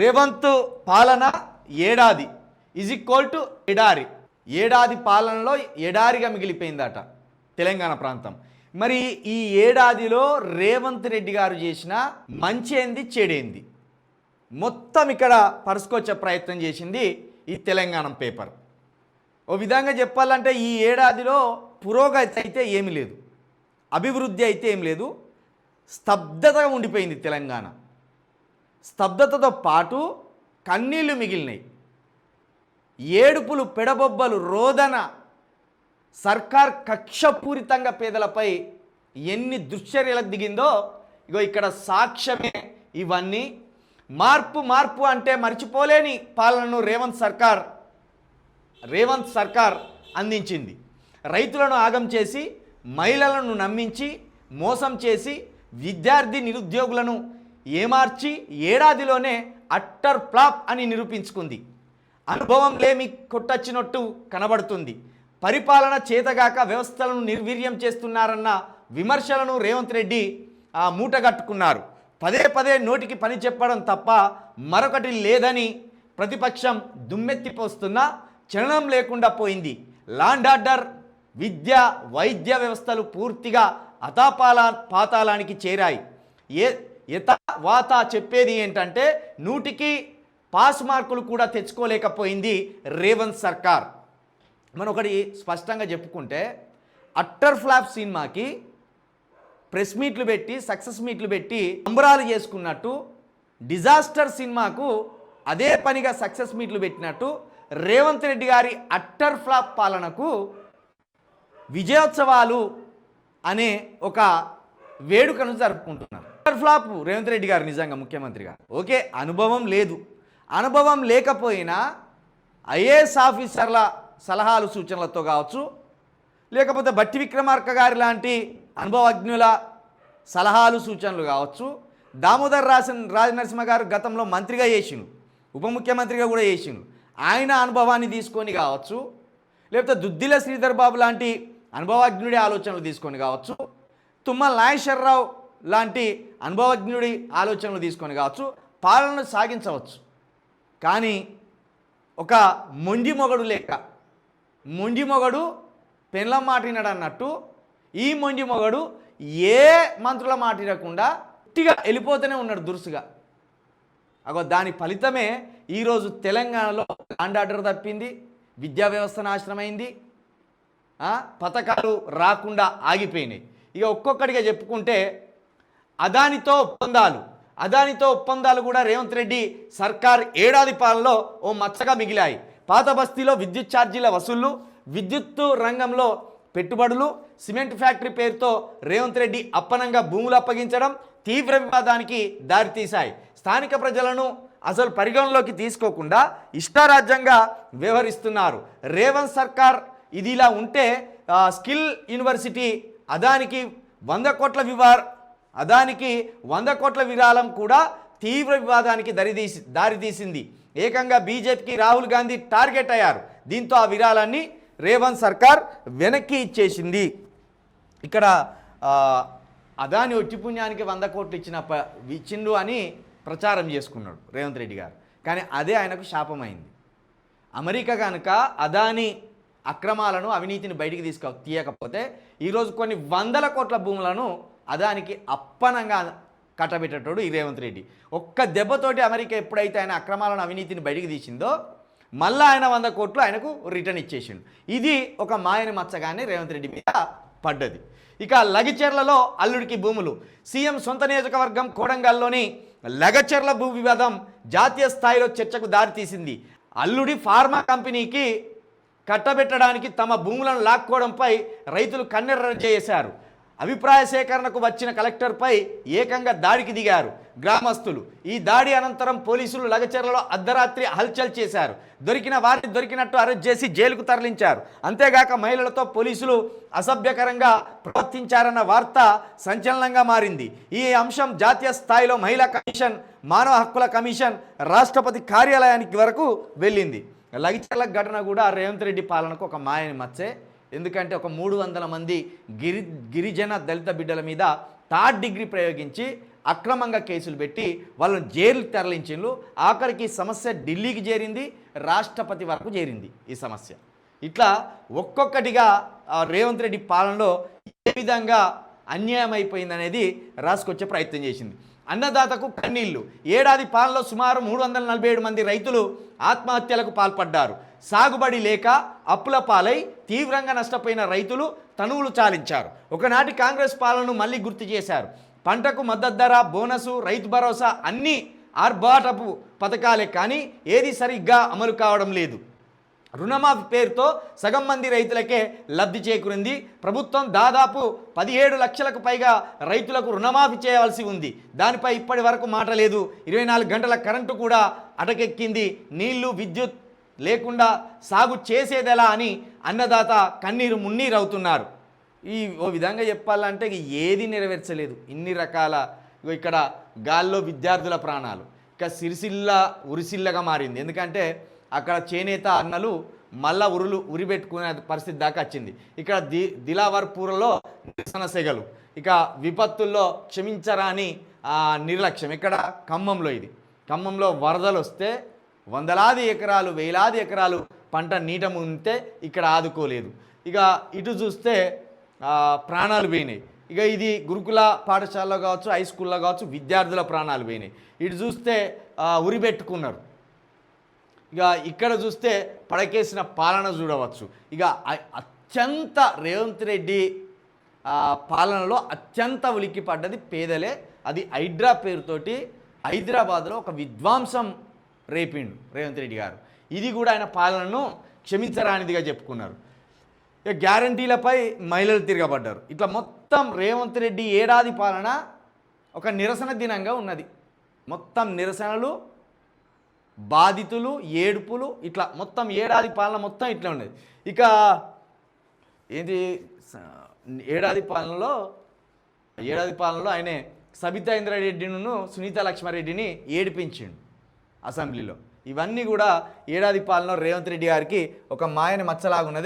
రేవంత్ పాలన ఏడాది. Is equal to ఎడారి. ఏడాది పాలనలో ఎడారిగా మిగిలిపోయిందట తెలంగాణ ప్రాంతం. మరి ఈ ఏడాదిలో రేవంత్ రెడ్డి గారు చేసిన మంచేంది చెడేంది? మొత్తం ఇక్కడ పరుచుకొచ్చే ప్రయత్నం చేసింది ఈ తెలంగాణ పేపర్. ఓ విధంగా చెప్పాలంటే ఈ ఏడాదిలో పురోగతి అయితే ఏమీ లేదు. అభివృద్ధి అయితే ఏం లేదు. స్తబ్దతగా ఉండిపోయింది తెలంగాణ. స్తబ్దతతో పాటు కన్నీళ్ళు మిగిలినాయి. ఏడుపులు పెడబొబ్బలు రోదన సర్కార్ కక్షపూరితంగా పేదలపై ఎన్ని దుశ్చర్యలకు దిగిందో ఇగో ఇక్కడ సాక్ష్యమే ఇవన్నీ. మార్పు మార్పు అంటే మర్చిపోలేని పాలనను రేవంత్ సర్కార్ రేవంత్ సర్కార్ అందించింది. రైతులను ఆగం చేసి మహిళలను నమ్మించి మోసం చేసి విద్యార్థి నిరుద్యోగులను ఏమార్చి ఏడాదిలోనే అట్టర్ ఫ్లాప్ అని నిరూపించుకుంది. అనుభవం లేమి కొట్టచ్చినట్టు కనబడుతుంది. పరిపాలన చేతగాక వ్యవస్థలను నిర్వీర్యం చేస్తున్నారన్న విమర్శలను రేవంత్ రెడ్డి ఆ మూటగట్టుకున్నారు పదే పదే నోటికి పని చెప్పడం తప్ప మరొకటి లేదని ప్రతిపక్షం దుమ్మెత్తిపోస్తున్నా చలనం లేకుండా పోయింది. లాండ్ ఆర్డర్ విద్య వైద్య వ్యవస్థలు పూర్తిగా అతాపాల పాతాళానికి చేరాయి. ఏ యథ వాత చెప్పేది ఏంటంటే నూటికి పాస్ మార్కులు కూడా తెచ్చుకోలేకపోయింది రేవంత్ సర్కార్. మనం ఒకటి స్పష్టంగా చెప్పుకుంటే అట్టర్ ఫ్లాప్ సినిమాకి ప్రెస్ మీట్లు పెట్టి సక్సెస్ మీట్లు పెట్టి అంబరాలు చేసుకున్నట్టు డిజాస్టర్ సినిమాకు అదే పనిగా సక్సెస్ మీట్లు పెట్టినట్టు రేవంత్ రెడ్డి గారి అట్టర్ ఫ్లాప్ పాలనకు విజయోత్సవాలు అనే ఒక వేడుకను జరుపుకుంటున్నారు ఫ్లాప్ రేవంత్ రెడ్డి గారు నిజంగా ముఖ్యమంత్రిగా. ఓకే అనుభవం లేదు. అనుభవం లేకపోయినా ఐఏఎస్ ఆఫీసర్ల సలహాలు సూచనలతో కావచ్చు లేకపోతే బట్టి విక్రమార్క గారి లాంటి అనుభవజ్ఞుల సలహాలు సూచనలు కావచ్చు దామోదర్ రాసన్ రాజనరసింహ గారు గతంలో మంత్రిగా చేసిండు ఉప ముఖ్యమంత్రిగా కూడా చేసిండు. ఆయన అనుభవాన్ని తీసుకొని కావచ్చు లేకపోతే దుద్దిల శ్రీధర్ బాబు లాంటి అనుభవజ్ఞుడి ఆలోచనలు తీసుకొని కావచ్చు తుమ్మల నాగేశ్వరరావు లాంటి అనుభవజ్ఞుడి ఆలోచనలు తీసుకొని కావచ్చు పాలనను సాగించవచ్చు. కానీ ఒక మొండి మొగడు లేక మొండి మొగడు పెన్ల మాటినాడు అన్నట్టు ఈ మొండి మొగడు ఏ మంత్రుల మాటినకుండా ఉట్టిగా వెళ్ళిపోతూనే ఉన్నాడు దురుసుగా. అగో దాని ఫలితమే ఈరోజు తెలంగాణలో లాండ్ ఆర్డర్ తప్పింది విద్యా వ్యవస్థ నాశనమైంది పథకాలు రాకుండా ఆగిపోయినాయి. ఇక ఒక్కొక్కటిగా చెప్పుకుంటే అదానితో ఒప్పందాలు అదానితో ఒప్పందాలు కూడా రేవంత్ రెడ్డి సర్కార్ ఏడాది పాలనలో ఓ మచ్చగా మిగిలాయి. పాత బస్తీలో విద్యుత్ ఛార్జీల వసూళ్ళు విద్యుత్తు రంగంలో పెట్టుబడులు సిమెంట్ ఫ్యాక్టరీ పేరుతో రేవంత్ రెడ్డి అప్పనంగా భూములు అప్పగించడం తీవ్ర వివాదానికి దారితీశాయి. స్థానిక ప్రజలను అసలు పరిగణలోకి తీసుకోకుండా ఇష్టారాజ్యంగా వ్యవహరిస్తున్నారు. రేవంత్ సర్కార్ ఇది ఇలా ఉంటే స్కిల్ యూనివర్సిటీ అదానికి వంద కోట్ల వివార్ అదానికి వంద కోట్ల విరాళం కూడా తీవ్ర వివాదానికి దరిదీసి దారితీసింది ఏకంగా బీజేపీకి రాహుల్ గాంధీ టార్గెట్ అయ్యారు. దీంతో ఆ విరాళాన్ని రేవంత్ సర్కార్ వెనక్కి ఇచ్చేసింది. ఇక్కడ అదాని ఒట్టి పుణ్యానికి వంద కోట్లు ఇచ్చిన ప- ఇచ్చిండు అని ప్రచారం చేసుకున్నాడు రేవంత్ రెడ్డి గారు. కానీ అదే ఆయనకు శాపమైంది. అమెరికా కనుక అదాని అక్రమాలను అవినీతిని బయటికి తీసుకు తీయకపోతే ఈరోజు కొన్ని వందల కోట్ల భూములను అదానికి అప్పనంగా కట్టబెట్టేటోడు ఈ రేవంత్ రెడ్డి. ఒక్క దెబ్బతోటి అమెరికా ఎప్పుడైతే ఆయన అక్రమాలను అవినీతిని బయటికి తీసిందో మళ్ళీ ఆయన వంద కోట్లు ఆయనకు రిటర్న్ ఇచ్చేసిండు. ఇది ఒక మాయని మచ్చగానే రేవంత్ రెడ్డి మీద పడ్డది. ఇక లగిచెర్లలో అల్లుడికి భూములు. సీఎం సొంత నియోజకవర్గం కోడంగల్లోని లగచెర్ల భూ వివాదం జాతీయ స్థాయిలో చర్చకు దారితీసింది. అల్లుడి ఫార్మా కంపెనీకి కట్టబెట్టడానికి తమ భూములను లాక్కోవడంపై రైతులు కన్నెర్ర చేశారు. అభిప్రాయ సేకరణకు వచ్చిన కలెక్టర్పై ఏకంగా దాడికి దిగారు గ్రామస్తులు. ఈ దాడి అనంతరం పోలీసులు లగచెర్లలో అర్ధరాత్రి హల్చల్ చేశారు. దొరికిన వారిని దొరికినట్టు అరెస్ట్ చేసి జైలుకు తరలించారు. అంతేగాక మహిళలతో పోలీసులు అసభ్యకరంగా ప్రవర్తించారన్న వార్త సంచలనంగా మారింది. ఈ అంశం జాతీయ స్థాయిలో మహిళా కమిషన్ మానవ హక్కుల కమిషన్ రాష్ట్రపతి కార్యాలయానికి వరకు వెళ్ళింది. లగిచర్ల ఘటన కూడా రేవంత్ రెడ్డి పాలనకు ఒక మాయని మచ్చే. ఎందుకంటే ఒక మూడు వందల మంది గిరి గిరిజన దళిత బిడ్డల మీద థర్డ్ డిగ్రీ ప్రయోగించి అక్రమంగా కేసులు పెట్టి వాళ్ళని జైలు తరలించిండ్రు. ఆఖరికి సమస్య ఢిల్లీకి చేరింది రాష్ట్రపతి వరకు చేరింది ఈ సమస్య. ఇట్లా ఒక్కొక్కటిగా ఆ, రేవంత్ రెడ్డి పాలనలో ఏ విధంగా అన్యాయం అయిపోయిందనేది రాసుకొచ్చే ప్రయత్నం చేసింది. అన్నదాతకు కన్నీళ్ళు. ఏడాది పాలనలో సుమారు మూడు వందల నలభై ఏడు మంది రైతులు ఆత్మహత్యలకు పాల్పడ్డారు. సాగుబడి లేక అప్పుల పాలై తీవ్రంగా నష్టపోయిన రైతులు తనువులు చాలించారు. ఒకనాటి కాంగ్రెస్ పాలనను మళ్ళీ గుర్తు చేశారు. పంటకు మద్దతు ధర బోనసు రైతు భరోసా అన్నీ ఆర్భాటపు పథకాలే కానీ ఏది సరిగ్గా అమలు కావడం లేదు. రుణమాఫీ పేరుతో సగం మంది రైతులకే లబ్ధి చేకూరింది. ప్రభుత్వం దాదాపు పదిహేడు లక్షలకు పైగా రైతులకు రుణమాఫీ చేయవలసి ఉంది. దానిపై ఇప్పటి వరకు మాట లేదు. ఇరవై నాలుగు గంటల కరెంటు కూడా అటకెక్కింది. నీళ్ళు విద్యుత్ లేకుండా సాగు చేసేదెలా అని అన్నదాత కన్నీరు మున్నీరు అవుతున్నారు ఈ ఓ విధంగా చెప్పాలంటే ఏది నెరవేర్చలేదు. ఇన్ని రకాల ఇక్కడ గాల్లో విద్యార్థుల ప్రాణాలు. ఇక సిరిసిల్ల ఉరిసిల్లగా మారింది. ఎందుకంటే అక్కడ చేనేత అన్నలు మళ్ళా ఉరులు ఉరి పెట్టుకునే పరిస్థితి దాకా వచ్చింది. ఇక్కడ ది దిలావర్పూర్లో నిరసన సెగలు. ఇక విపత్తుల్లో క్షమించరాని నిర్లక్ష్యం ఇక్కడ ఖమ్మంలో ఇది. ఖమ్మంలో వరదలు వస్తే వందలాది ఎకరాలు వేలాది ఎకరాలు పంట నీట ఉంటే ఇక్కడ ఆదుకోలేదు. ఇక ఇటు చూస్తే ప్రాణాలు పోయినాయి. ఇక ఇది గురుకుల పాఠశాలలో కావచ్చు హై స్కూల్లో కావచ్చు విద్యార్థుల ప్రాణాలు పోయినాయి. ఇటు చూస్తే ఉరిపెట్టుకున్నారు ఉరి పెట్టుకున్నారు ఇక ఇక్కడ చూస్తే పడకేసిన పాలన చూడవచ్చు. ఇక అత్యంత రేవంత్ రెడ్డి పాలనలో అత్యంత ఉలిక్కి పడ్డది పేదలే. అది హైడ్రా పేరుతోటి హైదరాబాద్లో ఒక విధ్వంసం రేపిండు రేవంత్ రెడ్డి గారు. ఇది కూడా ఆయన పాలనను క్షమించరానిదిగా చెప్పుకున్నారు. ఇక గ్యారంటీలపై మహిళలు తిరగబడ్డారు. ఇట్లా మొత్తం రేవంత్ రెడ్డి ఏడాది పాలన ఒక నిరసన దినంగా ఉన్నది. మొత్తం నిరసనలు బాధితులు ఏడుపులు ఇట్లా మొత్తం ఏడాది పాలన మొత్తం ఇట్లా ఉండేది. ఇక ఏంటి ఏడాది పాలనలో ఏడాది పాలనలో ఆయనే సబితా ఇంద్రారెడ్డిను సునీత లక్ష్మారెడ్డిని ఏడిపించిండు అసెంబ్లీలో. ఇవన్నీ కూడా ఏడాది పాలనలో రేవంత్ రెడ్డి గారికి ఒక మాయని మచ్చలాగున్నది.